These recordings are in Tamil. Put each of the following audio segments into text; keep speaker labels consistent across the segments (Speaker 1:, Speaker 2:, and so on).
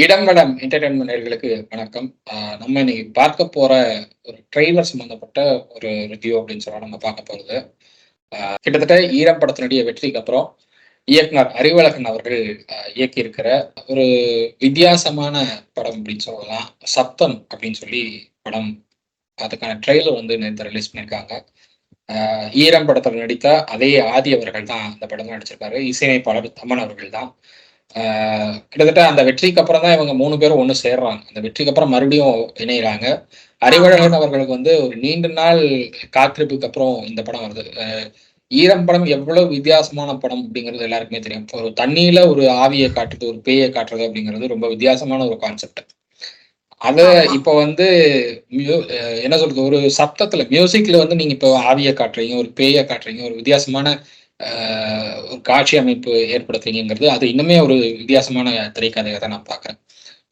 Speaker 1: இடம்படம் என்டர்டைன்மெண்ட் நேர்களுக்கு வணக்கம். ஆஹ் நம்ம இன்னைக்கு பார்க்க போற ஒரு ட்ரெய்லர் சம்பந்தப்பட்ட ஒரு ரிவ்யூ அப்படின்னு சொல்ல நம்ம பார்க்க போறது. கிட்டத்தட்ட ஈரம் படத்தினுடைய வெற்றிக்கு அப்புறம் இயக்குனர் அறிவழகன் அவர்கள் இயக்கியிருக்கிற ஒரு வித்தியாசமான படம் அப்படின்னு சொல்லலாம். சப்தம் அப்படின்னு சொல்லி படம். அதுக்கான ட்ரெய்லர் வந்து நேற்று ரிலீஸ் பண்ணியிருக்காங்க. ஆஹ் ஈரம் படத்தில் நடித்த அதே ஆதி அவர்கள் தான் அந்த படம் நடிச்சிருக்காரு. இசையமைப்பாளர் தமன் அவர்கள் தான். கிட்டத்தட்ட அந்த வெற்றிக்கு அப்புறம் தான் இவங்க மூணு பேரும் ஒன்று சேர்றாங்க. அந்த வெற்றிக்கு அப்புறம் மறுபடியும் இணைகிறாங்க அறிவழகன் அவர்களுக்கு வந்து ஒரு நீண்ட நாள் காத்திருப்புக்கு அப்புறம் இந்த படம் வருது. ஈரம் படம் எவ்வளவு வித்தியாசமான படம் அப்படிங்கிறது எல்லாருக்குமே தெரியும். ஒரு தண்ணியில ஒரு ஆவியை காட்டுறது ஒரு பேயை காட்டுறது அப்படிங்கிறது ரொம்ப வித்தியாசமான ஒரு கான்செப்ட் அத இப்போ வந்து என்ன சொல்றது? ஒரு சப்தத்துல மியூசிக்ல வந்து நீங்க இப்போ ஆவியை காட்டுறீங்க ஒரு பேயை காட்டுறீங்க ஒரு வித்தியாசமான காட்சி அமைப்பு ஏற்படுத்துறீங்கிறது அது இன்னுமே ஒரு வித்தியாசமான திரைக்கதையை தான் நான் பார்க்குறேன்.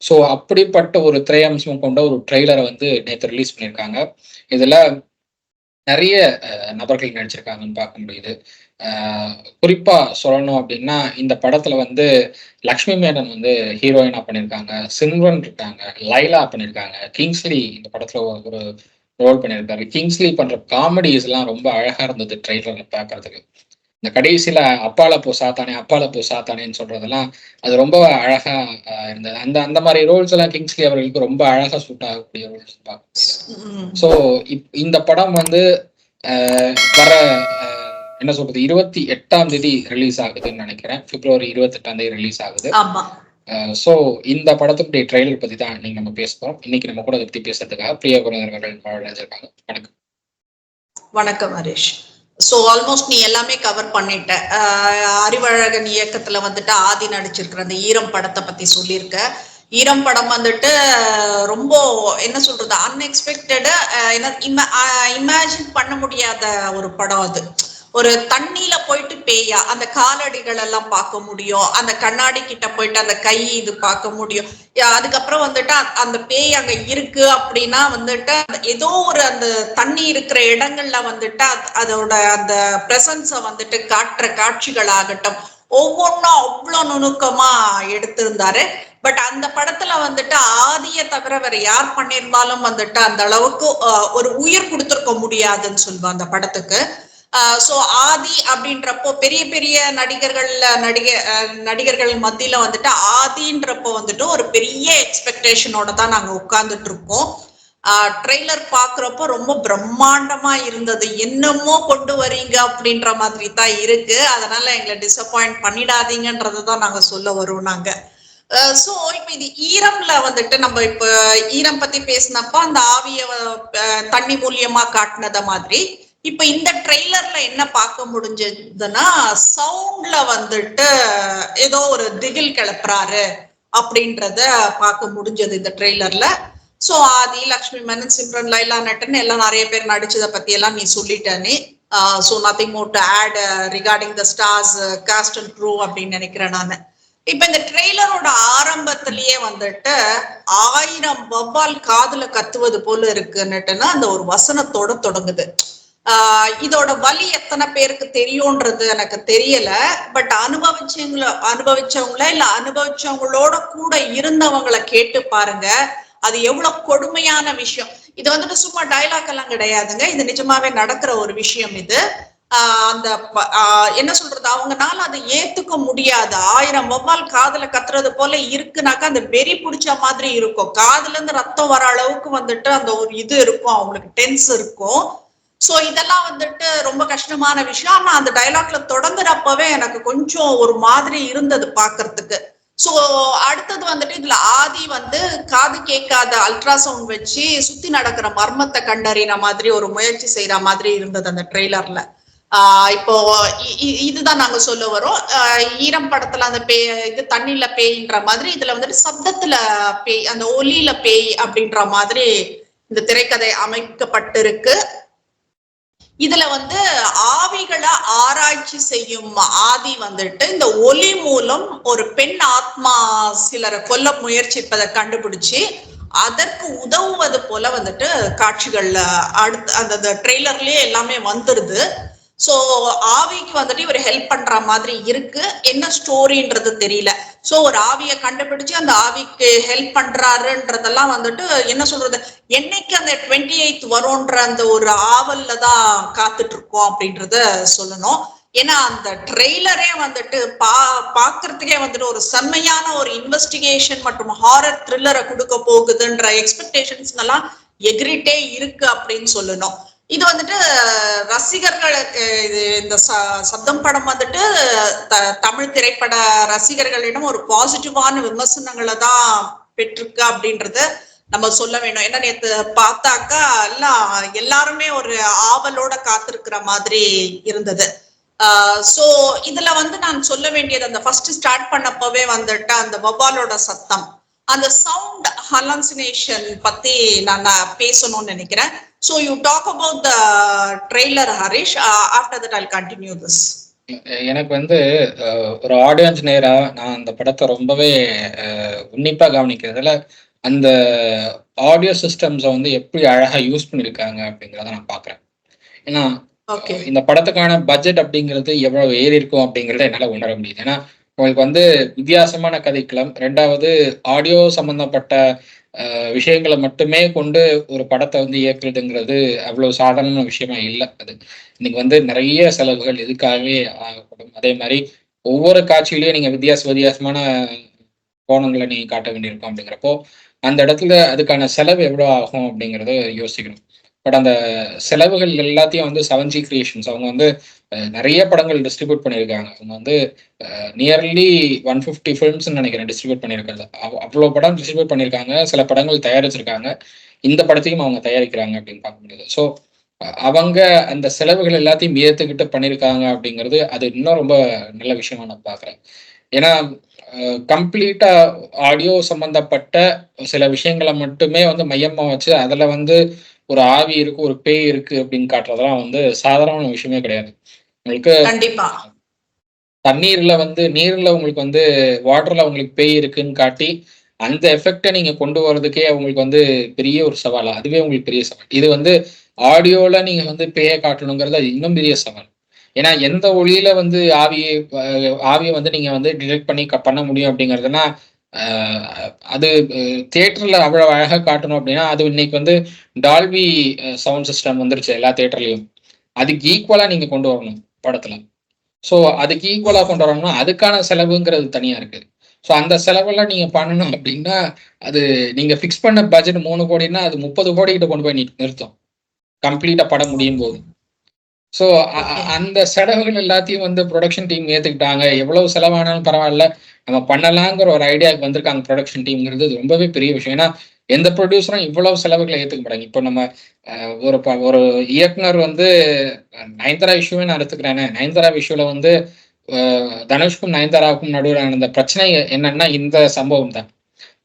Speaker 1: ஸோ அப்படிப்பட்ட ஒரு திரையம்சம் கொண்ட ஒரு ட்ரெய்லரை வந்து நேற்று ரிலீஸ் பண்ணியிருக்காங்க. இதுல நிறைய நபர்கள் நடிச்சிருக்காங்கன்னு பார்க்க முடியுது. ஆஹ் குறிப்பா சொல்லணும் அப்படின்னா இந்த படத்துல வந்து லக்ஷ்மி மேனன் வந்து ஹீரோயினா பண்ணியிருக்காங்க. சிம்ரன் இருக்காங்க. லைலா பண்ணியிருக்காங்க. கிங்ஸ்லி இந்த படத்துல ஒரு ரோல் பண்ணியிருக்காரு. கிங்ஸ்லி பண்ற காமெடிஸ் எல்லாம் ரொம்ப அழகா இருந்தது ட்ரெய்லர்ல பாக்குறதுக்கு இந்த கடைசியில அப்பால போ சாத்தானே அப்பால போ சாத்தானேன்னு சொல்றதெல்லாம் அது ரொம்ப அழகா இருந்தது. அந்த அந்த மாதிரி ரோல்ஸ் எல்லாம் கிங்ஸ்லி அவர்களுக்கு ரொம்ப அழகா சூட் ஆகக்கூடிய ரோல்ஸ் பார்க்க ஸோ இந்த படம் வந்து வர என்ன சொல்றது இருபத்தி எட்டாம் தேதி ரிலீஸ் ஆகுதுன்னு நினைக்கிறேன். பிப்ரவரி இருபத்தி எட்டாம் தேதி ரிலீஸ் ஆகுது. ஸோ இந்த படத்துடைய ட்ரெய்லர் பத்தி தான் நீங்க நம்ம பேச போறோம் இன்னைக்கு நம்ம கூட அதை பத்தி பேசுறதுக்காக பிரியா வாழ்ந்திருக்காங்க வணக்கம்.
Speaker 2: வணக்கம் ஹரிஷ். ஸோ ஆல்மோஸ்ட் நீ எல்லாமே கவர் பண்ணிட்ட. அறிவழகன் இயக்கத்துல வந்துட்டு ஆதி நடிச்சிருக்கிற அந்த ஈரம் படத்தை பத்தி சொல்லியிருக்க. ஈரம் படம் வந்துட்டு ரொம்ப என்ன சொல்றது அன்எக்ஸ்பெக்டடு என்ன இமேஜின் பண்ண முடியாத ஒரு படம் அது. ஒரு தண்ணியில போயிட்டு பேயா? அந்த காலடிகள் எல்லாம் பார்க்க முடியும். அந்த கண்ணாடி கிட்ட போயிட்டு அந்த கை இது பார்க்க முடியும். அதுக்கப்புறம் வந்துட்டு அ- அந்த பேய் அங்க இருக்கு அப்படின்னா வந்துட்டு அந்த ஏதோ ஒரு அந்த தண்ணி இருக்கிற இடங்கள்ல வந்துட்டு அது- அதோட அந்த பிரசன்ஸ வந்துட்டு காட்டுற காட்சிகள் ஆகட்டும் ஒவ்வொன்றும் அவ்வளோ நுணுக்கமா எடுத்திருந்தாரு. பட் அந்த படத்துல வந்துட்டு ஆதிய தவிர வேற யார் பண்ணியிருந்தாலும் வந்துட்டு அந்த அளவுக்கு ஒரு உயிர் கொடுத்துருக்க முடியாதுன்னு சொல்லுவோம் அந்த படத்துக்கு. சோ ஆதி அப்படின்றப்போ பெரிய பெரிய நடிகர்கள் நடிக நடிகர்கள் மத்தியில வந்துட்டு ஆதின்றப்போ வந்துட்டு ஒரு பெரிய எக்ஸ்பெக்டேஷனோட தான் நாங்க உட்கார்ந்துட்டு இருக்கோம். ட்ரெய்லர் பாக்குறப்போ ரொம்ப பிரம்மாண்டமா இருந்தது. என்னமோ கொண்டு வரீங்க அப்படின்ற மாதிரி தான் இருக்கு. அதனால எங்களை டிசப்பாயிண்ட் பண்ணிடாதீங்கன்றதை தான் நாங்க சொல்ல வரோம் நாங்க. சோ இப்ப இது ஈரம்ல வந்துட்டு நம்ம இப்ப ஈரம் பத்தி பேசினப்ப அந்த ஆவிய தண்ணி மூலியமா காட்டினத மாதிரி இப்ப இந்த ட்ரெய்லர்ல என்ன பார்க்க முடிஞ்சதுன்னா சவுண்ட்ல வந்துட்டு ஏதோ ஒரு திகில் கிளப்புறாரு அப்படின்றத பார்க்க முடிஞ்சது இந்த ட்ரெய்லர்ல. சோ ஆதி லக்ஷ்மி மேனன் சிம்ரன் லைலா நட்டன் எல்லாம் நிறைய பேர் நடிச்சதை பத்தி எல்லாம் நீ சொல்லிட்ட so nothing more to add regarding the stars cast and crew அப்படின்னு நினைக்கிறேன் நான். இப்ப இந்த ட்ரெய்லரோட ஆரம்பத்திலேயே வந்துட்டு ஆயிரம் வவ்வால் காதுல கத்துவது போல இருக்குன்னுட்டுன்னா அந்த ஒரு வசனத்தோட தொடங்குது. ஆஹ் இதோட வலி எத்தனை பேருக்கு தெரியும்ன்றது எனக்கு தெரியல. பட் அனுபவிச்சவங்கள அனுபவிச்சவங்கள இல்ல அனுபவிச்சவங்களோட கூட இருந்தவங்கள கேட்டு பாருங்க. அது எவ்வளவு கொடுமையான விஷயம். இது வந்துட்டு சும்மா டைலாக் எல்லாம் கிடையாதுங்க. இது நிஜமாவே நடக்கிற ஒரு விஷயம் இது. ஆஹ் அந்த ஆஹ் என்ன சொல்றது? அவங்கனால அதை ஏத்துக்க முடியாது. ஆயிரம் வவ்வால் காதுல கத்துறது போல இருக்குனாக்கா அந்த வெறி பிடிச்ச மாதிரி இருக்கும். காதுல இருந்து ரத்தம் வர அளவுக்கு வந்துட்டு அந்த ஒரு இது இருக்கும். அவங்களுக்கு டென்ஸ் இருக்கும். சோ இதெல்லாம் வந்துட்டு ரொம்ப கஷ்டமான விஷயம். ஆனா அந்த டைலாக்ல தொடங்குறப்பவே எனக்கு கொஞ்சம் ஒரு மாதிரி இருந்தது பாக்குறதுக்கு சோ அடுத்தது வந்துட்டு இதுல ஆதி வந்து காது கேட்காத அல்ட்ராசவுண்ட் வச்சு சுத்தி நடக்கிற மர்மத்தை கண்டறின மாதிரி ஒரு முயற்சி செய்யற மாதிரி இருந்தது அந்த ட்ரெய்லர்ல ஆஹ் இப்போ இ- இ- இதுதான் நாங்க சொல்ல வரோம். ஈரம் படத்துல அந்த பேய் இது தண்ணில பேய்ன்ற மாதிரி இதுல வந்துட்டு சப்தத்துல பேய் அந்த ஒலியில பேய் அப்படின்ற மாதிரி இந்த திரைக்கதை அமைக்கப்பட்டிருக்கு. இதுல வந்து ஆவிகளை ஆராய்ச்சி செய்யும் ஆதி வந்துட்டு இந்த ஒலி மூலம் ஒரு பெண் ஆத்மா சிலரை கொல்ல முயற்சிப்பதை கண்டுபிடிச்சு அதற்கு உதவுவது போல வந்துட்டு காட்சிகள்ல அடுத்து அந்த ட்ரெய்லர்லயே எல்லாமே வந்துருது. சோ ஆவிக்கு வந்துட்டு இவர் ஹெல்ப் பண்ற மாதிரி இருக்கு. என்ன ஸ்டோரின்றது தெரியல. சோ ஒரு ஆவியை கண்டுபிடிச்சு அந்த ஆவிக்கு ஹெல்ப் பண்றாருன்றதெல்லாம் வந்துட்டு என்ன சொல்றது? என்னைக்கு அந்த டுவெண்ட்டி எயித் வரும்ன்ற அந்த ஒரு ஆவல்ல தான் காத்துட்டு இருக்கோம் அப்படின்றத சொல்லணும். ஏன்னா அந்த ட்ரெய்லரே வந்துட்டு பா பாக்குறதுக்கே வந்துட்டு ஒரு செம்மையான ஒரு இன்வெஸ்டிகேஷன் மற்றும் ஹாரர் த்ரில்லரை கொடுக்க போகுதுன்ற எக்ஸ்பெக்டேஷன்ஸ் எல்லாம் எகிரிட்டே இருக்கு அப்படின்னு சொல்லணும். இது வந்துட்டு ரசிகர்களுக்கு இது இந்த ச- சத்தம் படம் வந்துட்டு த- தமிழ் திரைப்பட ரசிகர்களிடம் ஒரு பாசிட்டிவான விமர்சனங்களை தான் பெற்றிருக்கு அப்படின்றத நம்ம சொல்ல வேணும். ஏன்னா நேத்து பார்த்தாக்கா எல்லாம் எல்லாருமே ஒரு ஆவலோட காத்திருக்கிற மாதிரி இருந்தது. சோ இதுல வந்து நான் சொல்ல வேண்டியது அந்த ஃபர்ஸ்ட் ஸ்டார்ட் பண்ணப்பவே வந்துட்டு அந்த வபாலோட சத்தம். அந்த சவுண்ட் ஹலன்சினேஷன் பத்தி நான் பேசணும்னு நினைக்கிறேன். So you talk about the trailer Harish after that I'll continue this
Speaker 1: எனக்கு வந்து ஒரு ஆடியன்ஸ் நேரா நான் அந்த படத்தை ரொம்பவே உன்னிப்பா கவனிக்கிறதுல அந்த ஆடியோ சிஸ்டம்ஸை வந்து எப்படி அழகா யூஸ் பண்ணியிருக்காங்க அப்படிங்கிறத நான் பார்க்குறேன் ஏன்னா இந்த படத்துக்கான பட்ஜெட் அப்படிங்கிறது எவ்வளவு ஏறி இருக்கும் அப்படிங்கறத என்னால உணர முடியுது. ஏன்னா உங்களுக்கு வந்து வித்தியாசமான கதைக்களம் ரெண்டாவது ஆடியோ சம்பந்தப்பட்ட விஷயங்களை மட்டுமே கொண்டு ஒரு படத்தை வந்து இயக்குறதுங்கிறது அவ்வளவு சாதாரண விஷயமா இல்லை அது. இன்னைக்கு வந்து நிறைய செலவுகள் இதுக்காகவே ஆகப்படும். அதே மாதிரி ஒவ்வொரு காட்சியிலையும் நீங்க வித்தியாச வித்தியாசமான கோணங்களை நீங்க காட்ட வேண்டியிருக்கும் அப்படிங்கிறப்போ அந்த இடத்துல அதுக்கான செலவு எவ்வளவு ஆகும் அப்படிங்கறத யோசிக்கணும். பட் அந்த செலவுகள் எல்லாத்தையும் வந்து செவன் ஜி கிரியேஷன்ஸ் அவங்க வந்து நிறைய படங்கள் டிஸ்ட்ரிபியூட் பண்ணியிருக்காங்க. அவங்க வந்து நியர்லி ஒன் ஃபிஃப்டி ஃபிலிம்ஸ்னு நினைக்கிறேன் டிஸ்ட்ரிபியூட் பண்ணியிருக்காங்க அவ்- அவ்வளோ படம் டிஸ்ட்ரிபியூட் பண்ணியிருக்காங்க சில படங்கள் தயாரிச்சிருக்காங்க. இந்த படத்தையும் அவங்க தயாரிக்கிறாங்க அப்படின்னு பார்க்க முடியுது. ஸோ அவங்க அந்த செலவுகள் எல்லாத்தையும் ஏற்றுக்கிட்டு பண்ணியிருக்காங்க அப்படிங்கிறது அது இன்னும் ரொம்ப நல்ல விஷயமா நான் பார்க்குறேன். ஏன்னா கம்ப்ளீட்டா ஆடியோ சம்பந்தப்பட்ட சில விஷயங்களை மட்டுமே வந்து மையமாக வச்சு அதில் வந்து ஒரு ஆவி இருக்கு ஒரு பேய் இருக்கு அப்படின்னு காட்டுறதெல்லாம் வந்து சாதாரண விஷயமே கிடையாது. உங்களுக்கு
Speaker 2: கண்டிப்பா.
Speaker 1: தண்ணீர்ல வந்து நீர்ல உங்களுக்கு வந்து வாட்டர்ல உங்களுக்கு பேய் இருக்குன்னு காட்டி அந்த எஃபெக்டை நீங்க கொண்டு வர்றதுக்கே உங்களுக்கு வந்து பெரிய ஒரு சவால்? அதுவே உங்களுக்கு பெரிய சவால். இது வந்து ஆடியோல நீங்க வந்து பேயை காட்டணுங்கிறது அது இன்னும் பெரிய சவால். ஏன்னா எந்த ஒளியில வந்து ஆவியை ஆவியை வந்து நீங்க வந்து டிடெக்ட் பண்ணி பண்ண முடியும் அப்படிங்கிறதுனா அது தியேட்டர்ல அவ்வளவு அழகா காட்டணும் அப்படின்னா அது இன்னைக்கு வந்து டால்பி சவுண்ட் சிஸ்டம் வந்துருச்சு எல்லா தியேட்டர்லயும். அதுக்கு ஈக்குவலா நீங்க கொண்டு வரணும் படத்துல. ஸோ அதுக்கு ஈக்குவலா கொண்டு வரணும்னா அதுக்கான செலவுங்கிறது தனியா இருக்கு. ஸோ அந்த செலவெல்லாம் நீங்க பண்ணணும் அப்படின்னா அது நீங்க ஃபிக்ஸ் பண்ண பட்ஜெட் மூணு கோடின்னா அது முப்பது கோடி கிட்ட கொண்டு போய் நிறுத்தும். கம்ப்ளீட்டா படம் முடியும் போது. ஸோ அந்த செலவுகள் எல்லாத்தையும் வந்து ப்ரொடக்ஷன் டீம் ஏத்துக்கிட்டாங்க. எவ்வளவு செலவானாலும் பரவாயில்ல. நம்ம பண்ணலாங்கிற ஒரு ஐடியாவுக்கு வந்திருக்காங்க ப்ரொடக்ஷன் டீம்ங்கிறது ரொம்பவே பெரிய விஷயம். ஏன்னா எந்த ப்ரொடியூசரும் இவ்வளவு செலவுகளை ஏத்துக்க மாட்டாங்க. இப்போ நம்ம ஒரு ப- ஒரு இயக்குனர் வந்து நயன்தாரா இஷ்யூவே நான் எடுத்துக்கிறேன். நயன்தாரா இஷ்யூல வந்து தனுஷ்கும் தனுஷ்க்கும் நயன்தாராவுக்கும் நடுவில் நடந்த பிரச்சனை என்னன்னா இந்த சம்பவம் தான்.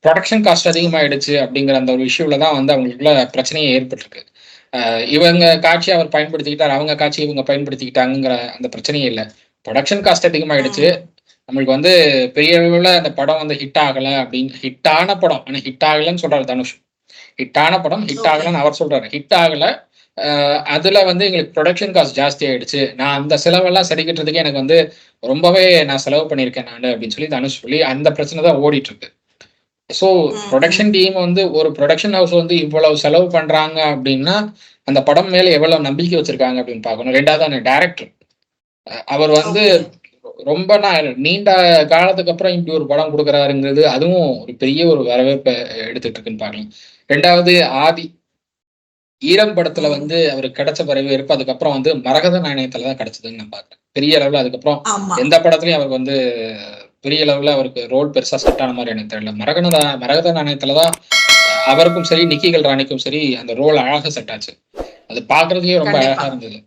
Speaker 1: ப்ரொடக்ஷன் காஸ்ட் அதிகமாயிடுச்சு அப்படிங்கிற அந்த ஒரு இஷ்யூல தான் வந்து அவங்களுக்குள்ள பிரச்சனையே ஏற்பட்டிருக்கு. இவங்க காட்சி அவர் பயன்படுத்திக்கிட்டார் அவங்க காட்சி இவங்க பயன்படுத்திக்கிட்டாங்கிற அந்த பிரச்சனையே இல்லை. ப்ரொடக்ஷன் காஸ்ட் அதிகமாயிடுச்சு. நம்மளுக்கு வந்து பெரிய அளவுல அந்த படம் வந்து ஹிட் ஆகல அப்படின்னு ஹிட்டான படம் ஆனா ஹிட் ஆகலன்னு சொல்றாரு தனுஷ். ஹிட்டான படம் ஹிட். ஆகலன்னு அவர் சொல்றாரு. ஹிட் ஆகல அதுல வந்து எங்களுக்கு ப்ரொடக்ஷன் காஸ்ட் ஜாஸ்தி ஆயிடுச்சு. நான் அந்த செலவெல்லாம் சரி கட்டுறதுக்கு எனக்கு வந்து ரொம்பவே நான் செலவு பண்ணியிருக்கேன் நான் அப்படின்னு சொல்லி தனுஷ் சொல்லி அந்த பிரச்சனை தான் ஓடிட்டு இருக்கு. ஸோ ப்ரொடக்ஷன் டீம் வந்து ஒரு ப்ரொடக்ஷன் ஹவுஸ் வந்து இவ்வளவு செலவு பண்றாங்க அப்படின்னா அந்த படம் மேல எவ்வளவு நம்பிக்கை வச்சிருக்காங்க அப்படின்னு பார்க்கணும். ரெண்டாவது அந்த டேரக்டர் அவர் வந்து ரொம்ப நாள் நீண்ட காலத்துக்கு அப்புறம் இப்படி ஒரு படம் கொடுக்குறாருங்கிறது அதுவும் ஒரு பெரிய ஒரு வரவேற்பை எடுத்துட்டு இருக்குன்னு பார்க்கலாம். ரெண்டாவது ஆதி ஈரம் படத்துல வந்து அவருக்கு கிடைச்ச வரவேற்பு அதுக்கப்புறம் வந்து மரகத நாணயத்துல தான் கிடைச்சதுன்னு நான் பார்க்கிறேன். பெரிய அளவுல அதுக்கப்புறம் எந்த படத்துலயும் அவருக்கு வந்து பெரிய அளவுல அவருக்கு ரோல் பெருசா செட் ஆன மாதிரி எனக்கு தெரியல. மரகத மரகத நாணயத்துலதான் அவருக்கும் சரி நிக்கிகள் ராணிக்கும் சரி அந்த ரோல் அழகா செட் ஆச்சு. அது பாக்குறதுக்கே ரொம்ப. அழகா இருந்தது.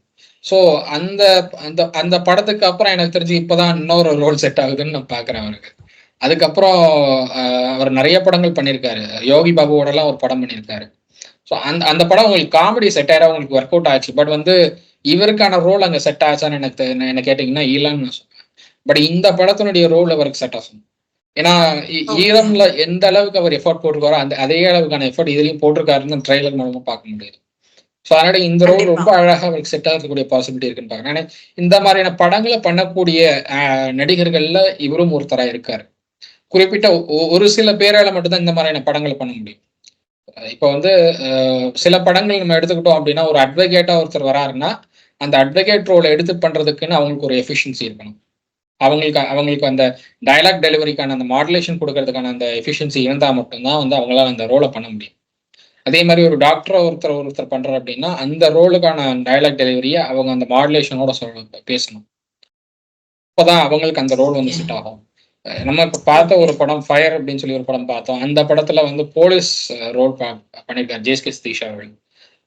Speaker 1: சோ அந்த அந்த அந்த படத்துக்கு அப்புறம் எனக்கு தெரிஞ்சு இப்பதான் இன்னொரு ரோல் செட் ஆகுதுன்னு நான் பாக்குறேன் அவருக்கு அதுக்கப்புறம் அவர் நிறைய படங்கள் பண்ணியிருக்காரு. யோகி பாபுவோட எல்லாம் ஒரு படம் பண்ணியிருக்காரு. ஸோ அந்த அந்த படம் உங்களுக்கு காமெடி செட் ஆயிரம் உங்களுக்கு ஒர்க் அவுட் ஆச்சு. பட் வந்து இவருக்கான ரோல் அங்க செட் ஆச்சான்னு எனக்கு என்ன கேட்டீங்கன்னா இல்லைன்னு நான் சொல்லுவேன் பட் இந்த படத்தினுடைய ரோல் அவருக்கு செட் ஆகும். ஏன்னா. ஈரம்ல எந்த அளவுக்கு அவர் எஃபோர்ட் போட்டிருக்காரோ அந்த அதே அளவுக்கான எஃபோர்ட் இதுலயும் போட்டிருக்காருன்னு ட்ரெய்லர் மூலமா பார்க்க முடியுது. ஸோ அதனால இந்த ரோல். ரொம்ப அழகா அவருக்கு செட் ஆகக்கூடிய பாசிபிலிட்டி இருக்குன்னு பாக்குறேன். ஏன்னா இந்த மாதிரியான படங்களை பண்ணக்கூடிய நடிகர்கள்ல இவரும் ஒருத்தரா இருக்காரு. குறிப்பிட்ட ஒரு சில பேரால மட்டும்தான் இந்த மாதிரியான படங்களை பண்ண முடியும். இப்ப வந்து சில படங்கள் நம்ம எடுத்துக்கிட்டோம் அப்படின்னா ஒரு அட்வொகேட்டா ஒருத்தர் வராருன்னா அந்த அட்வொகேட் ரோல் எடுத்து பண்றதுக்குன்னு அவங்களுக்கு ஒரு எஃபிஷியன்சி இருக்கணும். அவங்களுக்கு அவங்களுக்கு அந்த டயலாக் டெலிவரிக்கான அந்த மாடுலேஷன் கொடுக்கறதுக்கான அந்த எஃபிஷியன்சி இருந்தால் மட்டும்தான் வந்து அவங்களால அந்த ரோலை பண்ண முடியும். அதே மாதிரி ஒரு டாக்டரை ஒருத்தர் ஒருத்தர் பண்றாரு அப்படின்னா அந்த ரோலுக்கான டயலாக் டெலிவரியை அவங்க அந்த மாடுலேஷனோட சொல்ல பேசணும். அப்போதான் அவங்களுக்கு அந்த ரோல் வந்து செட் ஆகும். நம்ம இப்ப பார்த்த ஒரு படம் ஃபயர் அப்படின்னு சொல்லி ஒரு படம் பார்த்தோம். அந்த படத்துல வந்து போலீஸ் ரோல் பண்ணியிருக்காரு ஜேஸ்கே சதீஷ் அவர்கள்.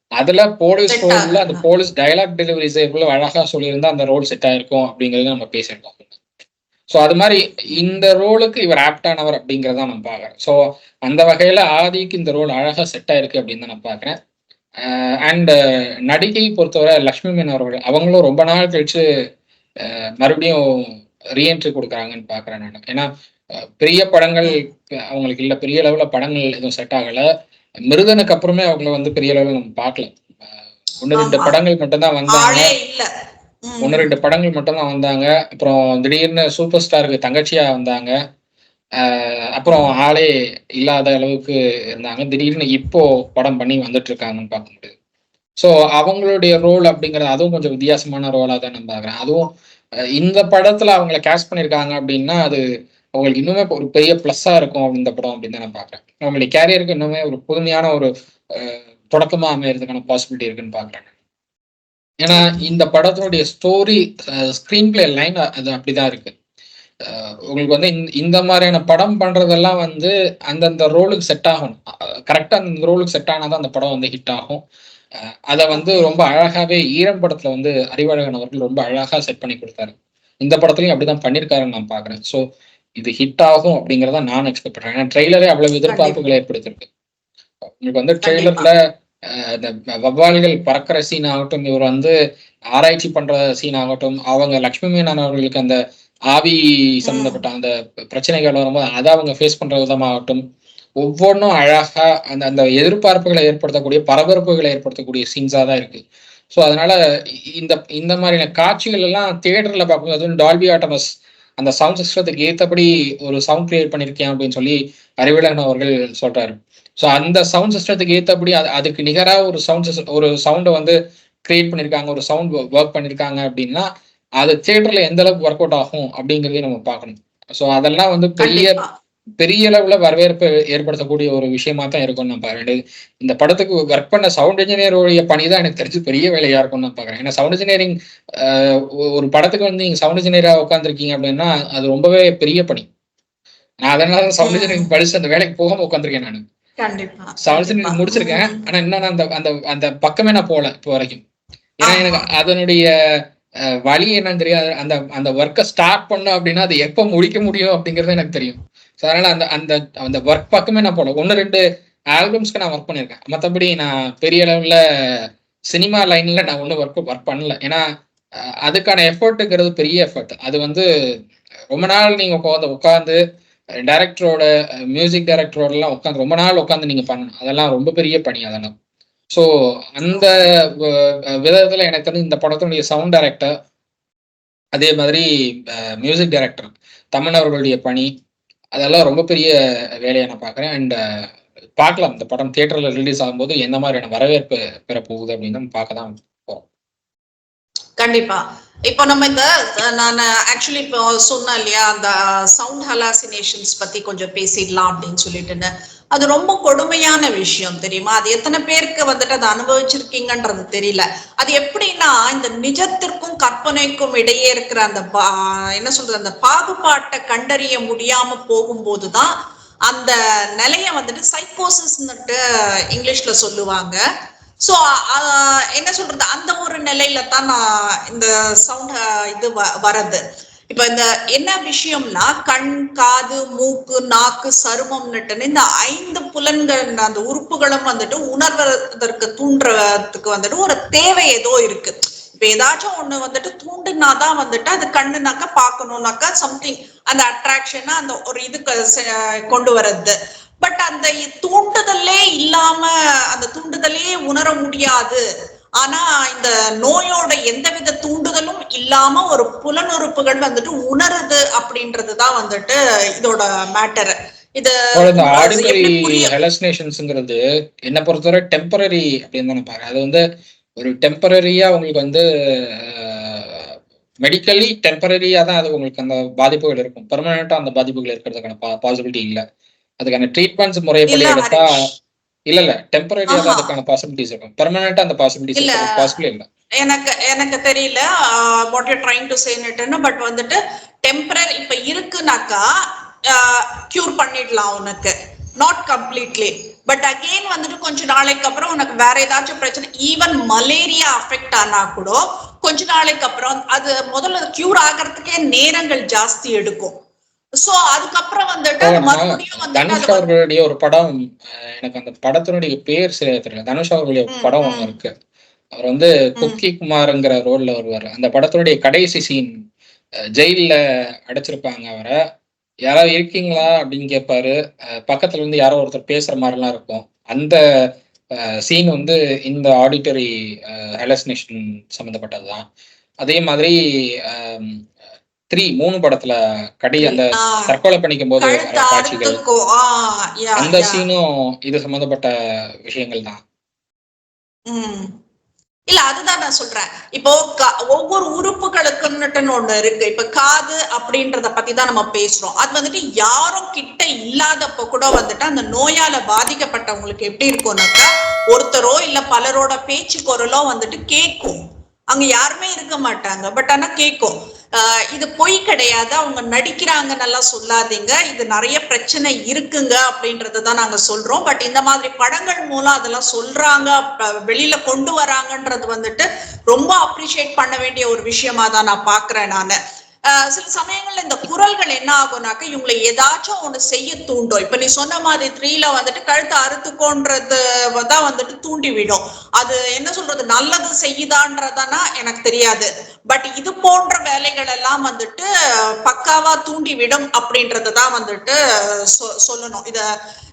Speaker 1: அதுல போலீஸ் ரோல்ல. அந்த போலீஸ் டயலாக் டெலிவரிஸ் எவ்வளவு அழகா சொல்லியிருந்தா அந்த ரோல் செட் ஆயிருக்கும் அப்படிங்கறத நம்ம பேசியிருக்கோம். ஸோ அது மாதிரி இந்த ரோலுக்கு இவர் ஆப்டானவர் அப்படிங்கிறத நம்ம பார்க்குறேன். ஸோ அந்த வகையில ஆதிக்கு இந்த ரோல் அழகா செட் ஆயிருக்கு அப்படின்னு தான் நான் பார்க்குறேன். அண்ட் நடிகை பொறுத்தவரை லக்ஷ்மி மேனன் அவர்கள் அவங்களும் ரொம்ப நாள் கழிச்சு மறுபடியும் ரீஎன்ட்ரி கொடுக்குறாங்கன்னு பார்க்குறேன் நான். ஏன்னா பெரிய படங்கள் அவங்களுக்கு இல்லை பெரிய லெவலில் படங்கள் எதுவும் செட் ஆகலை. மிருதனுக்கு அப்புறமே அவங்கள வந்து பெரிய லெவலில் நம்ம பார்க்கல. ஒன்று ரெண்டு. படங்கள் மட்டும்தான் வந்தாங்க. ஒன்று ரெண்டு படங்கள் மட்டும்தான் வந்தாங்க. அப்புறம் திடீர்னு சூப்பர் ஸ்டாருக்கு தங்கச்சியா வந்தாங்க. ஆஹ் அப்புறம் ஆளே இல்லாத அளவுக்கு இருந்தாங்க. திடீர்னு இப்போ படம் பண்ணி வந்துட்டு இருக்காங்கன்னு பார்க்க முடியுது ஸோ அவங்களுடைய ரோல் அப்படிங்கிறது அதுவும் கொஞ்சம் வித்தியாசமான ரோலாக தான் நான் பார்க்குறேன். அதுவும் இந்த படத்துல அவங்கள கேஷ் பண்ணியிருக்காங்க அப்படின்னா அது அவங்களுக்கு இன்னுமே ஒரு பெரிய ப்ளஸ்ஸாக இருக்கும் இந்த படம் அப்படின்னு தான் நான் பார்க்குறேன். அவங்களுடைய கேரியருக்கு இன்னுமே ஒரு புதுமையான ஒரு அஹ், தொடக்கமா அமையறதுக்கான பாசிபிலிட்டி இருக்குன்னு பார்க்குறேன். ஏன்னா இந்த படத்தினுடைய ஸ்டோரி ஸ்க்ரீன் பிளே லைன் அது அப்படிதான் இருக்கு. உங்களுக்கு வந்து இந்த- மாதிரியான படம் பண்றதெல்லாம் வந்து அந்தந்த ரோலுக்கு செட் ஆகணும். கரெக்டா அந்த ரோலுக்கு செட் ஆனாதான் அந்த படம் வந்து ஹிட் ஆகும். அதை வந்து ரொம்ப அழகாவே ஈரம் படத்துல வந்து அறிவழகன் அவர்கள் ரொம்ப அழகா செட் பண்ணி கொடுத்தாரு. இந்த படத்துலயும் அப்படிதான் பண்ணிருக்காருன்னு நான் பாக்குறேன். ஸோ இது ஹிட் ஆகும் அப்படிங்கறத நான் எக்ஸ்பெக்ட் பண்றேன். ஏன்னா ட்ரெய்லரே அவ்வளவு எதிர்பார்ப்புகளை ஏற்படுத்தியிருக்கு. உங்களுக்கு வந்து ட்ரெய்லர்ல இந்த வவ்வால்கள் பறக்கிற சீன் ஆகட்டும் இவர் வந்து ஆராய்ச்சி பண்ற சீன் ஆகட்டும் அவங்க லக்ஷ்மி மேனன் அவர்களுக்கு அந்த ஆவி சம்பந்தப்பட்ட அந்த பிரச்சனைகள் வரும்போது அதை அவங்க ஃபேஸ் பண்ற விதமாகட்டும் ஒவ்வொன்றும் அழகா அந்த அந்த எதிர்பார்ப்புகளை ஏற்படுத்தக்கூடிய பரபரப்புகளை ஏற்படுத்தக்கூடிய சீன்ஸா தான் இருக்கு. ஸோ அதனால இந்த இந்த மாதிரியான காட்சிகள் எல்லாம் தியேட்டர்ல பார்க்கும்போது அதுவும் டால்பி ஆட்டமஸ் அந்த சவுண்ட் சிஸ்டத்துக்கு ஏற்றபடி ஒரு சவுண்ட் கிரியேட் பண்ணியிருக்கேன் அப்படின்னு சொல்லி அறிவிலகன் அவர்கள் சொல்றாரு. ஸோ அந்த சவுண்ட் சிஸ்டத்துக்கு ஏற்றபடி அது அதுக்கு நிகராக ஒரு சவுண்ட் சிஸ்டம் ஒரு சவுண்டை வந்து கிரியேட் பண்ணியிருக்காங்க ஒரு சவுண்ட் ஒர்க் பண்ணியிருக்காங்க அப்படின்னா அது தியேட்டர்ல எந்த அளவுக்கு ஒர்க் அவுட் ஆகும் அப்படிங்கிறதையும் நம்ம பார்க்கணும். ஸோ அதெல்லாம் வந்து பெரிய. பெரிய அளவுல வரவேற்பு ஏற்படுத்தக்கூடிய ஒரு விஷயமா தான் இருக்கும் நான் பாக்குறேன் இந்த படத்துக்கு ஒர்க் பண்ண சவுண்ட் இன்ஜினியருடைய பணி தான் எனக்கு தெரிஞ்சு பெரிய வேலையா இருக்கும்னு நான் பாக்குறேன் ஏன்னா சவுண்ட் இன்ஜினியரிங் ஒரு படத்துக்கு வந்து நீங்க சவுண்ட் இன்ஜினியரா உட்காந்துருக்கீங்க அப்படின்னா அது ரொம்பவே பெரிய பணி. நான் அதனால தான் சவுண்ட் இன்ஜினியரிங் படிச்சு அந்த வேலைக்கு போகாம உட்காந்துருக்கேன் நான்.
Speaker 2: கண்டிப்பா.
Speaker 1: முடிச்சிருக்கேன். ஆனா இன்னும் அந்த அந்த அந்த பக்கமே நான் போகல இப்போ வரைக்கும். ஏன்னா. எனக்கு அதனுடைய வழி என்னன்னு தெரியாது. அந்த அந்த ஒர்க்கை ஸ்டார்ட் பண்ணோம் அப்படின்னா அது எப்போ முடிக்க முடியும் அப்படிங்கிறது எனக்கு தெரியும். ஸோ அதனால அந்த அந்த அந்த ஒர்க் பக்கமே நான் போகல ஒன்று ரெண்டு ஆல்பம்ஸ்க்கு நான் ஒர்க் பண்ணியிருக்கேன் மற்றபடி நான் பெரிய அளவில் சினிமா லைனில் நான் ஒன்றும் ஒர்க் ஒர்க் பண்ணல. ஏன்னா அதுக்கான எஃபர்ட்டுங்கிறது பெரிய எஃபர்ட் அது வந்து ரொம்ப நாள் நீங்கள் உட்காந்து உட்காந்து டைரக்டரோட மியூசிக் டைரக்டரோடலாம் உட்காந்து ரொம்ப நாள் உட்காந்து நீங்கள் பண்ணணும். அதெல்லாம் ரொம்ப பெரிய பணி அதெல்லாம். ஸோ அந்த விதத்தில் எனக்கு தெரிஞ்சு இந்த படத்தினுடைய சவுண்ட் டைரக்டர் அதே மாதிரி மியூசிக் டைரக்டர் தமன் அவர்களுடைய பணி அதெல்லாம் ரொம்ப பெரிய வேலையை நான் பார்க்குறேன் அண்ட் பார்க்கலாம். இந்த படம் தியேட்டரில் ரிலீஸ் ஆகும்போது என்ன மாதிரியான வரவேற்பு பெற போகுது அப்படின்னு பார்க்க தான்
Speaker 2: கண்டிப்பா. இப்போ நம்ம இந்த நான் ஆக்சுவலி இப்போ சொன்னேன் இல்லையா அந்த சவுண்ட் ஹலாசினேஷன்ஸ் பத்தி கொஞ்சம் பேசிடலாம் அப்படின்னு சொல்லிட்டுன்னு. அது ரொம்ப கொடுமையான விஷயம் தெரியுமா? அது எத்தனை பேருக்கு வந்துட்டு அதை அனுபவிச்சிருக்கீங்கன்றது தெரியல. அது எப்படின்னா இந்த நிஜத்திற்கும் கற்பனைக்கும் இடையே இருக்கிற அந்த பா- என்ன சொல்றது அந்த பாகுபாட்டை கண்டறிய முடியாம போகும்போதுதான் அந்த நிலைய வந்துட்டு சைக்கோசிஸ்ன்னுட்டு இங்கிலீஷ்ல சொல்லுவாங்க. சோ என்ன சொல்றது? அந்த ஒரு நிலையில தான் நான் இந்த சவுண்ட் இது வ- வரது இப்ப இந்த என்ன விஷயம்னா கண் காது மூக்கு நாக்கு சருமம்னுட்டுன்னு இந்த ஐந்து புலன்கள் அந்த உறுப்புகளும் வந்துட்டு உணர்வதற்கு தூண்டுறதுக்கு வந்துட்டு ஒரு தேவை ஏதோ இருக்கு. இப்ப ஏதாச்சும் ஒண்ணு வந்துட்டு தூண்டுனாதான் வந்துட்டு அது கண்ணுனாக்கா பாக்கணும்னாக்கா சம்திங் அந்த அட்ராக்ஷனா அந்த ஒரு இதுக்கு செ- கொண்டு வர்றது. பட் அந்த தூண்டுதலே இல்லாம அந்த தூண்டுதலே உணர முடியாது. ஆனா இந்த நோயோட எந்தவித தூண்டுதலும் இல்லாம ஒரு புலனுறுப்புகள் வந்துட்டு உணருது அப்படின்றதுதான் வந்துட்டு இதோட மேட்டர் இது
Speaker 1: ஹெலசினேஷன்ஸ்ங்கிறது என்ன பொறுத்தவரை டெம்பரரி அப்படின்னு தான் பார்க்கறேன் அது வந்து ஒரு டெம்பரரியா உங்களுக்கு வந்து மெடிக்கலி டெம்பரரியா தான் அது உங்களுக்கு அந்த பாதிப்புகள் இருக்கும். பெர்மனண்டா அந்த பாதிப்புகள் இருக்கிறதுக்கான பாசிபிலிட்டி இல்ல. அதுக்கான ட்ரீட்மெண்ட்ஸ் முறைப்படி எடுத்தா. இல்ல இல்ல. டெம்பரரியா தான். அதுக்கான பாசிபிலிட்டிஸ் இருக்கும். பெர்மனண்டா அந்த பாசிபிலிட்டிஸ்
Speaker 2: இல்ல.
Speaker 1: பாசிபிள் இல்ல.
Speaker 2: எனக்கு எனக்கு தெரியல வாட் யூ ட்ரைங் டு சேன்னு பட் வந்துட்டு டெம்பரரி இப்ப இருக்குனாக்கா கியூர் பண்ணிடலாம் உனக்கு. நாட் கம்ப்ளீட்லி பட் அகெயின் வந்துட்டு கொஞ்ச நாளைக்கு அப்புறம் உனக்கு வேற ஏதாச்சும் பிரச்சனை ஈவன் மலேரியா அஃபெக்ட் ஆனா கூட கொஞ்ச நாளைக்கு அப்புறம் அது முதல்ல கியூர் ஆகிறதுக்கே நேரங்கள் ஜாஸ்தி எடுக்கும். சோ அதுக்கப்புறம்
Speaker 1: தனுஷ் அவர்களுடைய ஒரு படம் எனக்கு அந்த படத்தினுடைய பேர் சரியா தெரியல. தனுஷ் அவர்களுடைய படம். ஒண்ணு இருக்கு. அவர் வந்து குக்கி குமார்ங்கிற ரோல்ல வருவார். அந்த படத்தினுடைய கடைசி சீன் ஜெயில்ல அடைச்சிருப்பாங்க அவரை. யாராவது இருக்கீங்களா? அப்படின்னு கேட்பாரு பக்கத்துல இருந்து யாரோ ஒருத்தர் பேசுற மாதிரிலாம் இருக்கும். அந்த சீன் வந்து இந்த ஆடிட்டரி ஹெலசினேஷன் சம்மந்தப்பட்டதுதான் அதே மாதிரி த்ரீ மூணு படத்துல கடை அந்த தற்கொலை பண்ணிக்கும் போது காட்சிகள். அந்த. சீனும் இது சம்பந்தப்பட்ட விஷயங்கள் தான்.
Speaker 2: இல்ல அதுதான் நான் சொல்றேன். இப்போ ஒவ்வொரு உறுப்புகளுக்குன்னுட்டுன்னு ஒண்ணு இருக்கு. இப்ப காது அப்படின்றத பத்தி தான் நம்ம பேசுறோம். அது வந்துட்டு யாரும் கிட்ட இல்லாதப்ப கூட வந்துட்டு அந்த நோயால பாதிக்கப்பட்டவங்களுக்கு எப்படி இருக்கும்னாக்கா ஒருத்தரோ இல்ல பலரோட பேச்சு குரலோ வந்துட்டு கேட்கும். அங்க யாருமே இருக்க மாட்டாங்க. பட் ஆனா கேட்கும் இது பொய் கிடையாது. அவங்க நடிக்கிறாங்க நல்லா சொல்லாதீங்க. இது நிறைய பிரச்சனை இருக்குங்க அப்படின்றத தான் நாங்க சொல்றோம். பட் இந்த மாதிரி படங்கள் மூலம் அதெல்லாம் சொல்றாங்க. வெளியில கொண்டு வராங்கன்றது வந்துட்டு ரொம்ப அப்ரிஷியேட் பண்ண வேண்டிய ஒரு விஷயமா தான் நான் பாக்குறேன் நானு. சில சமயங்கள்ல இந்த குரல்கள் என்ன ஆகும்னாக்க இவங்களை ஏதாச்சும் ஒண்ணு செய்ய தூண்டும். இப்ப நீ சொன்ன மாதிரி த்ரீல வந்துட்டு கழுத்தை அறுத்துக்கோன்றது தான் வந்துட்டு தூண்டி விடும் அது என்ன சொல்றது? நல்லது செய்யுதான்றதானா? எனக்கு தெரியாது. பட் இது போன்ற வேலைகள் எல்லாம் வந்துட்டு பக்காவா தூண்டி விடும் அப்படின்றது தான் வந்துட்டு சொ- சொல்லணும். இத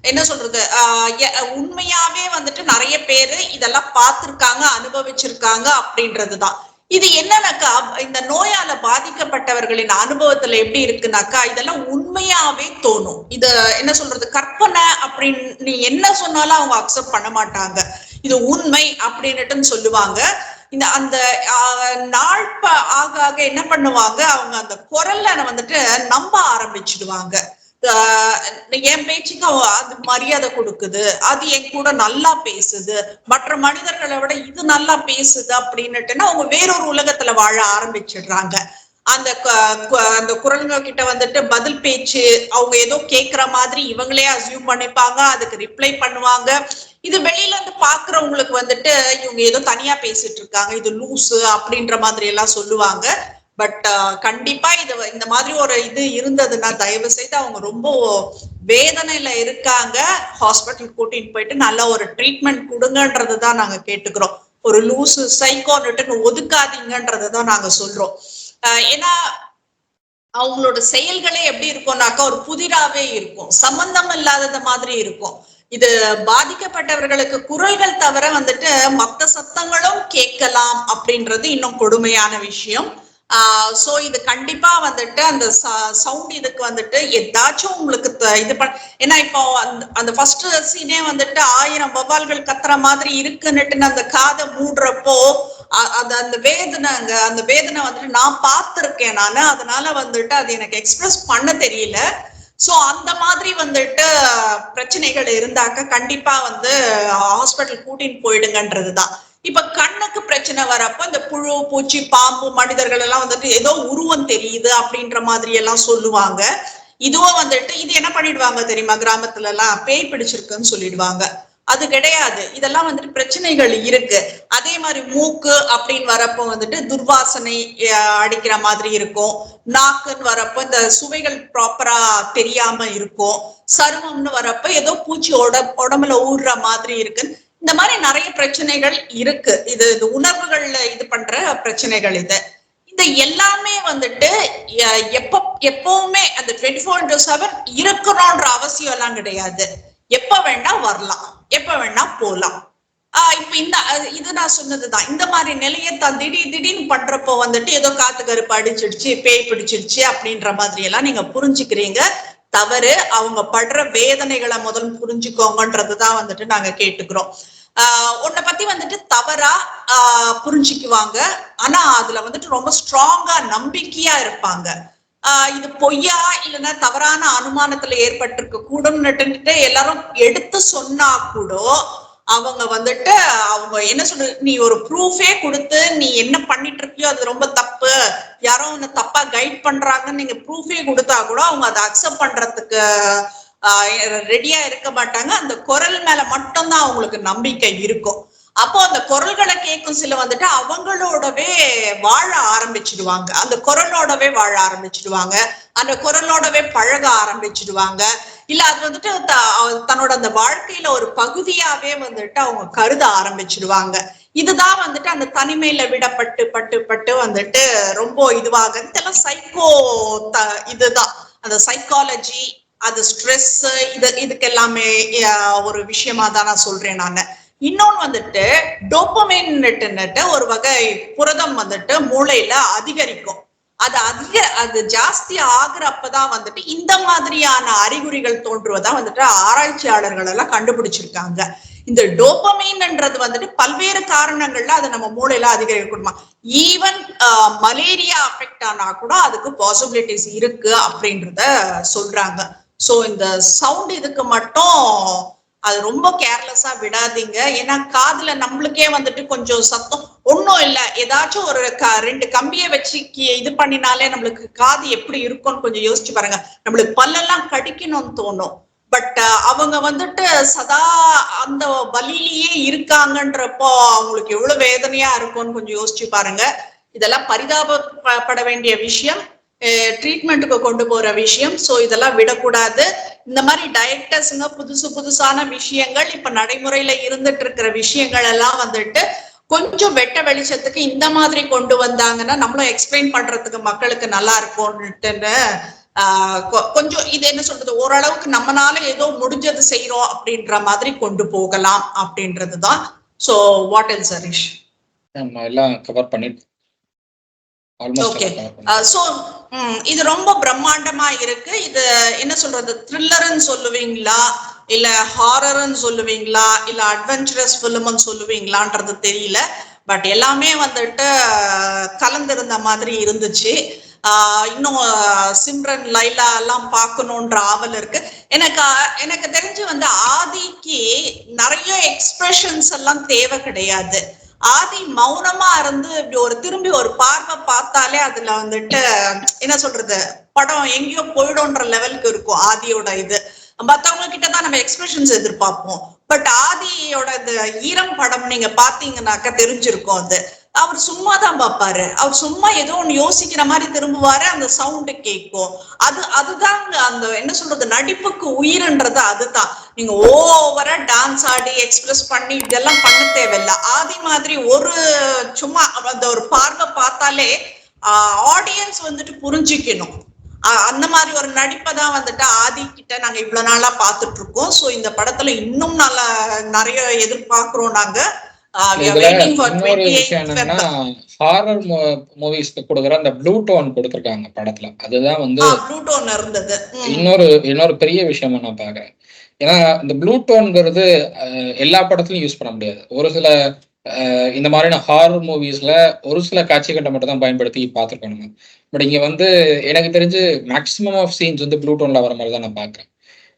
Speaker 2: என்ன சொல்றது? ஆஹ் எ- உண்மையாவே வந்துட்டு நிறைய பேரு இதெல்லாம் பார்த்திருக்காங்க அனுபவிச்சிருக்காங்க அப்படின்றதுதான் இது என்னன்னாக்கா இந்த நோயால பாதிக்கப்பட்டவர்களின் அனுபவத்துல எப்படி இருக்குனாக்கா இதெல்லாம் உண்மையாவே தோணும். இத என்ன சொல்றது கற்பனை அப்படின்னு நீ என்ன சொன்னாலும் அவங்க அக்செப்ட் பண்ண மாட்டாங்க. இது உண்மை அப்படின்னுட்டுன்னு சொல்லுவாங்க. இந்த அந்த நாள் ஆக ஆக என்ன பண்ணுவாங்க அவங்க அந்த குரல்ல வந்துட்டு நம்ப ஆரம்பிச்சிடுவாங்க. என் பேச்சுக்கு அது மரியாதை கொடுக்குது. அது என் கூட நல்லா பேசுது. மற்ற மனிதர்களை விட இது நல்லா பேசுது அப்படின்னுட்டுன்னா அவங்க வேறொரு உலகத்துல வாழ ஆரம்பிச்சிடுறாங்க. அந்த க- கு- அந்த குரலுங்க கிட்ட வந்துட்டு பதில் பேச்சு அவங்க ஏதோ கேக்குற மாதிரி இவங்களே அசியூம் பண்ணிப்பாங்க அதுக்கு ரிப்ளை பண்ணுவாங்க. இது வெளியில இருந்து பாக்குறவங்களுக்கு வந்துட்டு இவங்க ஏதோ தனியா பேசிட்டு இருக்காங்க. இது லூசு அப்படின்ற மாதிரி எல்லாம் சொல்லுவாங்க. பட் uh, கண்டிப்பா இது இந்த மாதிரி ஒரு இது இருந்ததுன்னா தயவு செய்து அவங்க ரொம்ப வேதனையில இருக்காங்க. ஹாஸ்பிட்டல் கூட்டிட்டு போயிட்டு நல்ல ஒரு ட்ரீட்மெண்ட் கொடுங்கன்றது தான் நாங்க கேட்டுக்கிறோம். ஒரு லூசு சைக்கோன்னுட்டு ஒதுக்காதீங்கன்றது தான் நாங்க சொல்றோம். ஏன்னா அவங்களோட செயல்களே எப்படி இருக்கும்னாக்கா ஒரு புதிராவே இருக்கும். சம்பந்தம் இல்லாதது மாதிரி இருக்கும். இது பாதிக்கப்பட்டவர்களுக்கு குரல்கள் தவிர வந்துட்டு மத்த சத்தங்களும் கேட்கலாம் அப்படின்றது இன்னும் கொடுமையான விஷயம். சோ இது கண்டிப்பா வந்துட்டு அந்த சவுண்ட் இதுக்கு வந்துட்டு ஏதாச்சும் உங்களுக்கு த- இது பண்ண ஏன்னா இப்போ அந்த அந்த ஃபர்ஸ்ட் சீனே வந்துட்டு ஆயிரம் வவால்கள் கத்துற மாதிரி இருக்குன்னுட்டு அந்த காதை மூடுறப்போ அது அந்த வேதனைங்க அந்த வேதனை வந்துட்டு நான் பார்த்துருக்கேன் நானு. அதனால வந்துட்டு அது எனக்கு எக்ஸ்பிரஸ் பண்ண தெரியல. சோ அந்த மாதிரி வந்துட்டு பிரச்சனைகள் இருந்தாக்க கண்டிப்பா வந்து ஹாஸ்பிட்டல் கூட்டின்னு போயிடுங்கன்றதுதான். இப்ப கண்ணுக்கு பிரச்சனை வரப்ப இந்த புழு பூச்சி பாம்பு மனிதர்கள் எல்லாம் வந்துட்டு ஏதோ உருவம் தெரியுது அப்படின்ற மாதிரி எல்லாம் சொல்லுவாங்க. இதுவும் வந்துட்டு இது என்ன பண்ணிடுவாங்க தெரியுமா? கிராமத்துல எல்லாம் பேய் பிடிச்சிருக்குன்னு சொல்லிடுவாங்க. அது கிடையாது. இதெல்லாம் வந்துட்டு பிரச்சனைகள் இருக்கு. அதே மாதிரி மூக்கு அப்படின்னு வரப்போ வந்துட்டு துர்வாசனை அடிக்கிற மாதிரி இருக்கும். நாக்குன்னு வரப்போ இந்த சுவைகள் ப்ராப்பரா தெரியாம இருக்கும். சருமம்னு வரப்ப ஏதோ பூச்சி உட உடம்புல ஊறுற மாதிரி இருக்குன்னு இந்த மாதிரி நிறைய பிரச்சனைகள் இருக்கு. இது இது உணர்வுகள்ல இது பண்ற பிரச்சனைகள் இது. இந்த எல்லாமே வந்துட்டு எப்ப எப்பவுமே அந்த டுவெண்ட்டி ஃபோர் இன்டூ செவன் இருக்கணும்ன்ற அவசியம் எல்லாம் கிடையாது. எப்ப வேணா வரலாம். எப்ப வேணா போலாம். ஆஹ் இப்ப இந்த இது நான் சொன்னதுதான். இந்த மாதிரி நிலையை தான் திடீர் திடீர்னு பண்றப்போ வந்துட்டு ஏதோ காத்து கருப்பு அடிச்சிடுச்சு பேய் பிடிச்சிடுச்சு அப்படின்ற மாதிரி எல்லாம் நீங்க புரிஞ்சுக்கிறீங்க. தவறு அவங்க படுற வேதனைகளை முதல் புரிஞ்சுக்கோங்கன்றதுதான் வந்துட்டு நாங்க கேட்டுக்கிறோம். ஆஹ் உன்னை பத்தி வந்துட்டு தவறா ஆஹ் புரிஞ்சுக்குவாங்க. ஆனா அதுல வந்துட்டு ரொம்ப ஸ்ட்ராங்கா நம்பிக்கையா இருப்பாங்க. ஆஹ் இது பொய்யா இல்லைன்னா தவறான அனுமானத்துல ஏற்பட்டிருக்க கூடும்னுட்டு எல்லாரும் எடுத்து சொன்னா கூட அவங்க வந்துட்டு அவங்க என்ன சொல்ற நீ ஒரு ப்ரூஃபே கொடுத்து நீ என்ன பண்ணிட்டு இருக்கியோ அது ரொம்ப தப்பு. யாரோ உன்னை தப்பா கைட் பண்றாங்கன்னு நீங்க ப்ரூஃபே கொடுத்தா கூட அவங்க அதை அக்செப்ட் பண்றதுக்கு ரெடியா இருக்க மாட்டாங்க. அந்த குரல் மேல மட்டும்தான் அவங்களுக்கு நம்பிக்கை இருக்கும். அப்போ அந்த குரல்களை கேட்கும் சில வந்துட்டு அவங்களோடவே வாழ ஆரம்பிச்சிடுவாங்க. அந்த குரலோடவே வாழ ஆரம்பிச்சிடுவாங்க. அந்த குரலோடவே பழக ஆரம்பிச்சிடுவாங்க. இல்ல அது வந்துட்டு த- தன்னோட அந்த வாழ்க்கையில ஒரு பகுதியாவே வந்துட்டு அவங்க கருத ஆரம்பிச்சிடுவாங்க. இதுதான் வந்துட்டு அந்த தனிமையில விடப்பட்டு பட்டு பட்டு வந்துட்டு ரொம்ப இதுவாக இதெல்லாம் சைக்கோ இதுதான். அந்த சைக்காலஜி அது ஸ்ட்ரெஸ் இது இதுக்கு எல்லாமே ஒரு விஷயமா தான் நான் சொல்றேன் நான். இன்னொன்னு வந்துட்டு டோப்பமைன்னுட்டு ஒரு வகை புரதம் வந்துட்டு மூளையில அதிகரிக்கும். அது அதிக அது ஜாஸ்தி ஆகுறப்பதான் வந்துட்டு இந்த மாதிரியான அறிகுறிகள் தோன்றுவதா வந்துட்டு ஆராய்ச்சியாளர்கள் எல்லாம் கண்டுபிடிச்சிருக்காங்க. இந்த டோப்பமைன்ன்றது வந்துட்டு பல்வேறு காரணங்கள்ல அது நம்ம மூளையில அதிகரிக்கணுமா? ஈவன் மலேரியா அஃபெக்ட் ஆனா கூட அதுக்கு பாசிபிலிட்டிஸ் இருக்கு அப்படின்றத சொல்றாங்க. சோ இந்த சவுண்ட் இதுக்கு மட்டும் அது ரொம்ப கேர்லெஸ்ஸா விடாதீங்க. ஏன்னா காதுல நம்மளுக்கே வந்துட்டு கொஞ்சம் சத்தம். ஒன்றும் இல்ல. ஏதாச்சும் ஒரு க ரெண்டு கம்பியை வச்சு இது பண்ணினாலே நம்மளுக்கு காது எப்படி இருக்கும்னு கொஞ்சம் யோசிச்சு பாருங்க. நம்மளுக்கு பல்லெல்லாம் கடிக்கணும்னு தோணும். பட் அவங்க வந்துட்டு சதா அந்த வழியிலேயே இருக்காங்கன்றப்போ அவங்களுக்கு எவ்வளவு வேதனையா இருக்கும்னு கொஞ்சம் யோசிச்சு பாருங்க. இதெல்லாம் பரிதாபப்பட வேண்டிய விஷயம். ட்ரீட்மெண்ட்டுக்கு கொண்டு போற விஷயம். ஸோ இதெல்லாம் விடக்கூடாது. இந்த மாதிரி டயக்டர்ஸுங்க புதுசு புதுசான விஷயங்கள் இப்ப நடைமுறையில இருந்துட்டு இருக்கிற விஷயங்கள் எல்லாம் வந்துட்டு கொஞ்சம் வெட்ட வெளிச்சத்துக்கு இந்த மாதிரி கொண்டு வந்தாங்கன்னா நம்மளும் எக்ஸ்பிளைன் பண்றதுக்கு மக்களுக்கு நல்லா இருக்கும்னுட்டுன்னு கொஞ்சம் இது என்ன சொல்றது? ஓரளவுக்கு நம்மனால ஏதோ முடிஞ்சது செய்யறோம் அப்படின்ற மாதிரி கொண்டு போகலாம் அப்படின்றதுதான். சோ வாட் எல் சரீஷ்
Speaker 1: நம்ம எல்லாம் கவர் பண்ணிட்டு
Speaker 2: Okay.
Speaker 1: ஆல்மோஸ்ட்
Speaker 2: ஸோ இது ரொம்ப பிரம்மாண்டமா இருக்கு. இது என்ன சொல்றது? த்ரில்லர்னு சொல்லுவீங்களா? இல்ல ஹாரர்னு சொல்லுவீங்களா? இல்ல அட்வென்ச்சரஸ் ஃபிலிம்னு சொல்லுவீங்களான்றது தெரியல. பட் எல்லாமே வந்துட்டு அஹ், கலந்திருந்த மாதிரி இருந்துச்சு. ஆஹ் இன்னும் சிம்ரன் லைலா எல்லாம் பார்க்கணுன்ற ஆவல் இருக்கு. எனக்கு எனக்கு தெரிஞ்சு வந்து ஆதிக்கு நிறைய எக்ஸ்பிரஷன்ஸ் எல்லாம் தேவை கிடையாது. ஆதி மௌனமா இருந்து இப்படி ஒரு திரும்பி ஒரு பார்வை பார்த்தாலே அதுல வந்துட்டு என்ன சொல்றது படம் எங்கேயோ போயிடும்ன்ற லெவலுக்கு இருக்கும் ஆதியோட இது. மத்தவங்க கிட்ட தான் நம்ம எக்ஸ்பிரஷன்ஸ் எதிர்பார்ப்போம். பட் ஆதியோட இந்த ஈரம் படம் நீங்க பாத்தீங்கன்னாக்கா தெரிஞ்சிருக்கும் அது. அவர் சும்மா தான் பார்ப்பாரு. அவர் சும்மா ஏதோ ஒன்று யோசிக்கிற மாதிரி திரும்புவாரு அந்த சவுண்டு கேட்கும் அது அதுதான் அந்த என்ன சொல்றது நடிப்புக்கு உயிர்ன்றது அதுதான். நீங்க ஓவரா டான்ஸ் ஆடி எக்ஸ்பிரஸ் பண்ணி இதெல்லாம் பண்ண தேவையில்ல. ஆதி மாதிரி ஒரு சும்மா அந்த ஒரு பார்வை பார்த்தாலே ஆடியன்ஸ் வந்துட்டு புரிஞ்சுக்கணும். அந்த மாதிரி ஒரு நடிப்பை தான் வந்துட்டு ஆதி கிட்ட நாங்க இவ்வளவு நாளா பார்த்துட்டு இருக்கோம். ஸோ இந்த படத்துல இன்னும் நல்லா நிறைய எதிர்பார்க்கிறோம் நாங்க.
Speaker 1: இன்னொரு
Speaker 2: 28th
Speaker 1: விஷயம் என்னன்னா. ஹாரர் மூவிஸ்க்கு கொடுக்குற அந்த ப்ளூ டோன் கொடுத்துருக்காங்க படத்துல. அதுதான் வந்து. இன்னொரு இன்னொரு பெரிய விஷயமா நான் பாக்குறேன் ஏன்னா இந்த ப்ளூ டோன்ங்கிறது எல்லா படத்துலயும் யூஸ் பண்ண முடியாது. ஒரு சில இந்த மாதிரியான ஹாரர் மூவிஸ்ல ஒரு சில காட்சிகளை மட்டும் தான் பயன்படுத்தி பார்த்துருக்கோம் நம்ம பட் இங்க வந்து எனக்கு தெரிஞ்சு மேக்ஸிமம் ஆஃப் சீன்ஸ் வந்து ப்ளூ டோன்ல வர மாதிரி தான் நான் பாக்குறேன்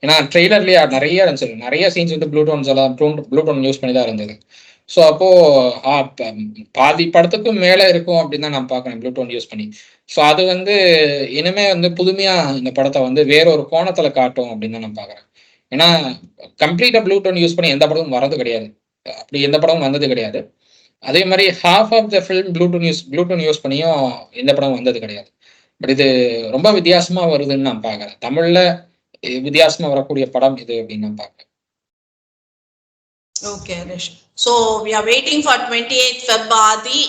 Speaker 1: ஏன்னா ட்ரெய்லர்லயே நிறைய இருந்துச்சு. நிறைய சீன்ஸ் வந்து ப்ளூ டோன்ஸ் எல்லாம் ப்ளூ டோன் யூஸ் பண்ணி தான் இருந்தது. ஸோ அப்போ பாதி படத்துக்கும் மேலே இருக்கும் அப்படின்னு தான் நான் பார்க்குறேன். ப்ளூடோன் யூஸ் பண்ணி. ஸோ அது வந்து இனிமே வந்து புதுமையா இந்த படத்தை வந்து வேற ஒரு கோணத்துல காட்டும் அப்படின்னு தான் நான் பார்க்குறேன். ஏன்னா கம்ப்ளீட்டா ப்ளூடோன் யூஸ் பண்ணி எந்த படமும் வரது கிடையாது. அப்படி எந்த படமும் வந்தது கிடையாது. அதே மாதிரி half of the film blue tone use blue tone use பண்ணியும் எந்த படமும் வந்தது கிடையாது. பட் இது ரொம்ப வித்தியாசமா வருதுன்னு நான் பார்க்குறேன். தமிழ்ல வித்தியாசமாக வித்தியாசமா வரக்கூடிய படம் இது அப்படின்னு நான் பார்க்குறேன்.
Speaker 2: Okay Harish so we are waiting for twenty eight Feb Aadhi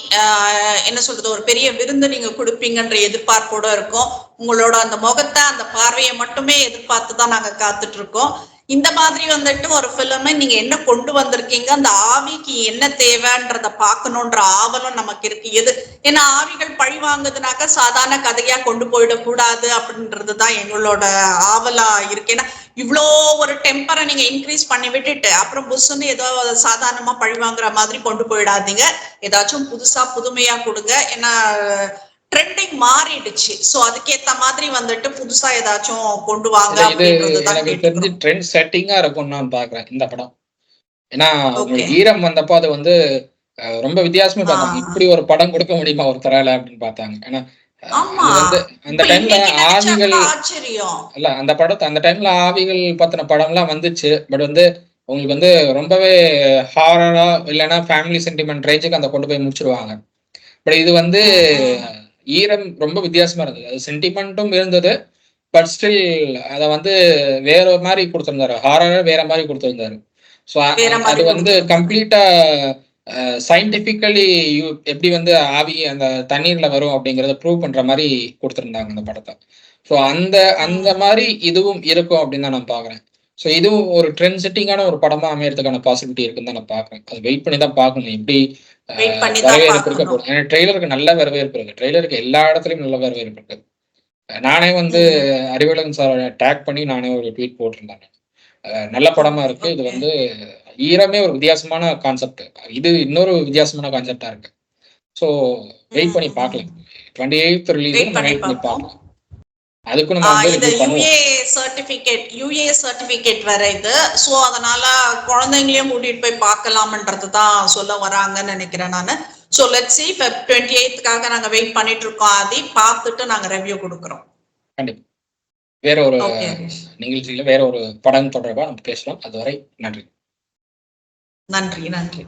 Speaker 2: என்ன சொல்றது ஒரு பெரிய விருந்து நீங்க கொடுப்பீங்கன்ற எதிர்பார்ப்போட இருக்கோம். உங்களோட அந்த முகத்தை அந்த பார்வையை மட்டுமே எதிர்பார்த்து தான் நாங்க காத்துட்டு இருக்கோம். இந்த மாதிரி வந்துட்டு ஒரு பிலிம் நீங்க என்ன கொண்டு வந்திருக்கீங்க? அந்த ஆவிக்கு என்ன தேவைன்றத பார்க்கணுன்ற ஆவலும் நமக்கு இருக்கு. எது? ஏன்னா ஆவிகள் பழி வாங்குதுனாக்கா சாதாரண கதையா கொண்டு போயிடக்கூடாது அப்படின்றது தான் எங்களோட ஆவலா இருக்கு. ஏன்னா இவ்வளோ ஒரு டெம்பரை நீங்க இன்க்ரீஸ் பண்ணி விட்டுட்டு அப்புறம் புஷ்ஷுன்னு ஏதோ சாதாரணமா பழி வாங்குற மாதிரி கொண்டு போயிடாதீங்க. ஏதாச்சும் புதுசா புதுமையா கொடுங்க. ஏன்னா ட்ரெண்டிங் மாறிடுச்சு. சோ அதுக்கேத்த மாதிரி வந்துட்டு புதுசா ஏதாச்சும் கொண்டு வாங்க
Speaker 1: எனக்கு தெரிஞ்சு ட்ரெண்ட் செட்டிங்கா இருக்கும்னு நான் பாக்குறேன் இந்த படம். ஏன்னா ஈரம் வந்தப்போ அது வந்து ரொம்ப வித்தியாசமா பார்த்தாங்க. இப்படி ஒரு படம் கொடுக்க முடியுமா ஒருத்தரால அப்படின்னு பார்த்தாங்க. ஏன்னா வந்து அந்த டைம்ல ஆவிகள் இல்ல அந்த படத்தை அந்த டைம்ல ஆவிகள் பத்தின படம்லாம் வந்துச்சு. பட் வந்து உங்களுக்கு வந்து ரொம்பவே ஹாரரா இல்லைன்னா ஃபேமிலி சென்டிமெண்ட் ரேஞ்சுக்கு அந்த கொண்டு போய் முடிச்சிருவாங்க. பட் இது வந்து ஈரம் ரொம்ப வித்தியாசமா இருந்தது. அது சென்டிமெண்ட்டும் இருந்தது பட் ஸ்டில் அதை வந்து வேற ஒரு மாதிரி கொடுத்திருந்தாரு. ஹாரரா வேற மாதிரி கொடுத்திருந்தாரு. ஸோ அது வந்து. கம்ப்ளீட்டா சயின்டிபிக்கலி எப்படி வந்து ஆவி அந்த தண்ணீர்ல வரும் அப்படிங்கறத ப்ரூவ் பண்ற மாதிரி கொடுத்திருந்தாங்க அந்த படத்தை. ஸோ அந்த அந்த மாதிரி இதுவும் இருக்கும் அப்படின்னு தான் நான் பாக்குறேன். ஸோ இதுவும் ஒரு ட்ரெண்ட் செட்டிங்கான ஒரு படமா அமையறதுக்கான பாசிபிலிட்டி இருக்குன்னு தான் நான் பாக்குறேன் அது வெயிட் பண்ணி தான் பார்க்கணும். எப்படி வரவேற்பு இருக்க போகுது ஏன்னா ட்ரெய்லருக்கு நல்ல வரவேற்பு இருக்கு. ட்ரெய்லருக்கு எல்லா இடத்துலயும் நல்ல வரவேற்பு இருக்கு. நானே வந்து அறிவழகன் சார் டேக் பண்ணி நானே ஒரு ட்வீட் போட்டிருந்தேன். நல்ல படமா இருக்கு. இது. வந்து ஈரமே ஒரு வித்தியாசமான கான்செப்ட் இது இன்னொரு வித்தியாசமான கான்செப்டா இருக்கு. ஸோ வெயிட் பண்ணி. பார்க்கலாம். டுவெண்ட்டி எயித் ரிலீஸ் வெயிட் பண்ணி. பார்க்கலாம். அதுக்கும் நம்ம
Speaker 2: இது யுஏ சர்டிபிகேட் யுஏ சர்டிபிகேட் வேற இது. சோ அதனால குழந்தைங்களையும் கூட்டிட்டு போய் பார்க்கலாம்ன்றது தான் சொல்ல வராங்கன்னு நினைக்கிறேன் நானு. சோ லெட் சி டுவெண்ட்டி எயித்துக்காக நாங்க வெயிட் பண்ணிட்டு இருக்கோம் ஆதி. பார்த்துட்டு நாங்க ரிவ்யூ கொடுக்குறோம்.
Speaker 1: கண்டிப்பா. வேற ஒரு நிகழ்ச்சியில வேற ஒரு படம் தொடர்பா நம்ம பேசலாம். அதுவரை நன்றி.
Speaker 2: நன்றி நன்றி.